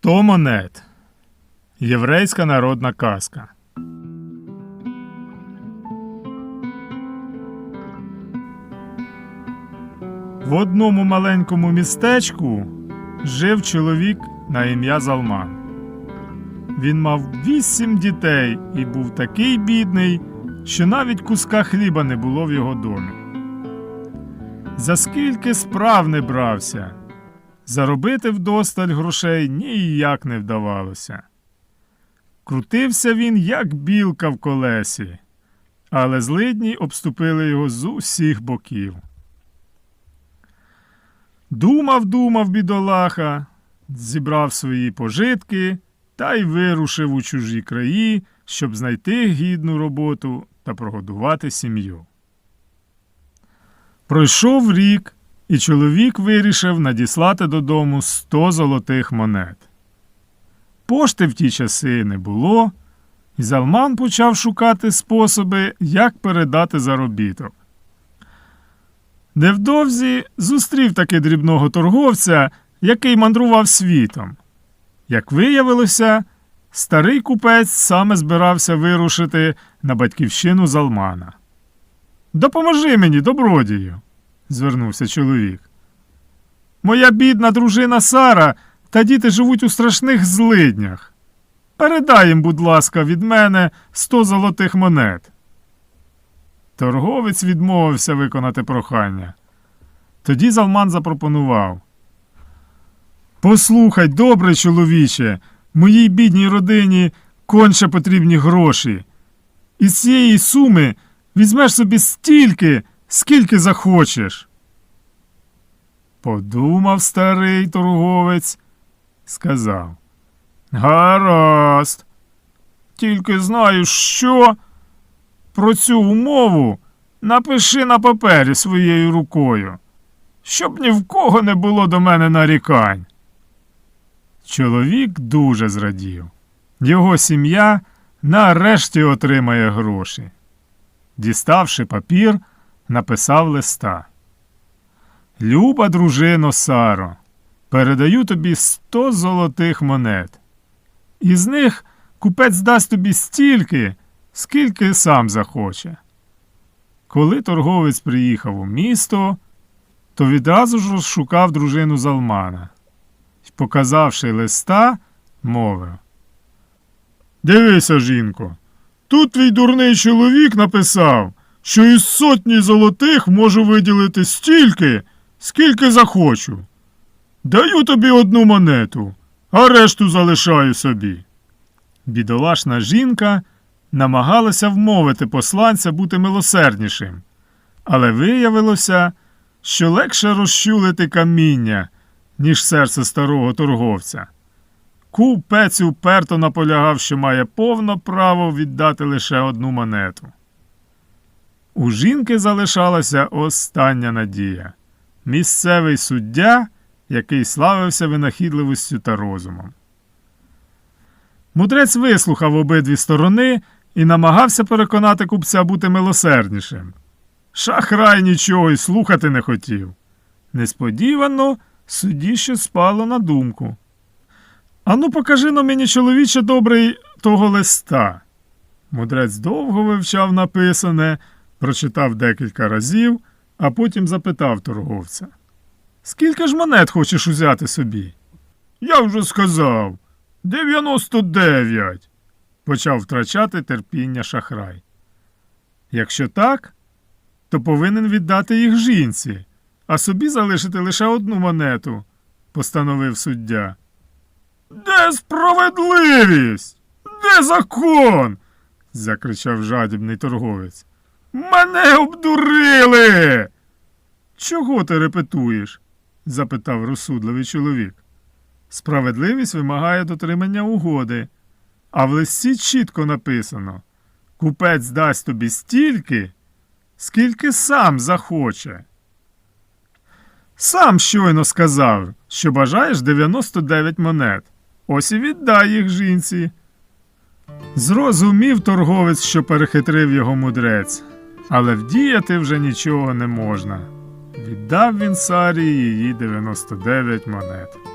Сто монет. Єврейська народна казка. В одному маленькому містечку жив чоловік на ім'я Залман. Він мав вісім дітей і був такий бідний, що навіть куска хліба не було в його домі. За скільки справ не брався, заробити вдосталь грошей ніяк не вдавалося. Крутився він, як білка в колесі, але злидні обступили його з усіх боків. Думав, думав бідолаха, зібрав свої пожитки та й вирушив у чужі краї, щоб знайти гідну роботу та прогодувати сім'ю. Пройшов рік, і чоловік вирішив надіслати додому 100 золотих монет. Пошти в ті часи не було, і Залман почав шукати способи, як передати заробіток. Невдовзі зустрів таки дрібного торговця, який мандрував світом. Як виявилося, старий купець саме збирався вирушити на батьківщину Залмана. Допоможи мені, добродію, звернувся чоловік. Моя бідна дружина Сара та діти живуть у страшних злиднях. Передай їм, будь ласка, від мене сто золотих монет. Торговець відмовився виконати прохання. Тоді Залман запропонував. Послухай, добре, чоловіче, моїй бідній родині конче потрібні гроші. Із цієї суми візьмеш собі стільки, скільки захочеш. Подумав старий торговець, сказав. Гаразд. Тільки знаю, що про цю умову напиши на папері своєю рукою, щоб ні в кого не було до мене нарікань. Чоловік дуже зрадів. Його сім'я нарешті отримає гроші. Діставши папір, написав листа. Люба дружино Саро, передаю тобі сто золотих монет. Із них купець дасть тобі стільки, скільки сам захоче. Коли торговець приїхав у місто, то відразу ж розшукав дружину Залмана. Показавши листа, мовив. Дивися, жінко, тут твій дурний чоловік написав, що із сотні золотих можу виділити стільки, скільки захочу. Даю тобі одну монету, а решту залишаю собі. Бідолашна жінка намагалася вмовити посланця бути милосерднішим, але виявилося, що легше розчулити каміння, ніж серце старого торговця. Купець уперто наполягав, що має повне право віддати лише одну монету. У жінки залишалася остання надія місцевий суддя, який славився винахідливістю та розумом. Мудрець вислухав обидві сторони і намагався переконати купця бути милосерднішим. Шахрай нічого й слухати не хотів. Несподівано судді щось спало на думку. Ану, покажи но мені, чоловіче добрий, того листа. Мудрець довго вивчав написане, прочитав декілька разів, а потім запитав торговця. Скільки ж монет хочеш узяти собі? Я вже сказав. Дев'яносто дев'ять. Почав втрачати терпіння шахрай. Якщо так, то повинен віддати їх жінці, а собі залишити лише одну монету, постановив суддя. Де справедливість? Де закон? закричав жадібний торговець. Мене обдурили. Чого ти репетуєш? запитав розсудливий чоловік. Справедливість вимагає дотримання угоди, а в листі чітко написано купець дасть тобі стільки, скільки сам захоче. Сам щойно сказав, що бажаєш 99 монет. Ось і віддай їх жінці. Зрозумів торговець, що перехитрив його мудрець, але вдіяти вже нічого не можна. Віддав він Сарі її 99 монет.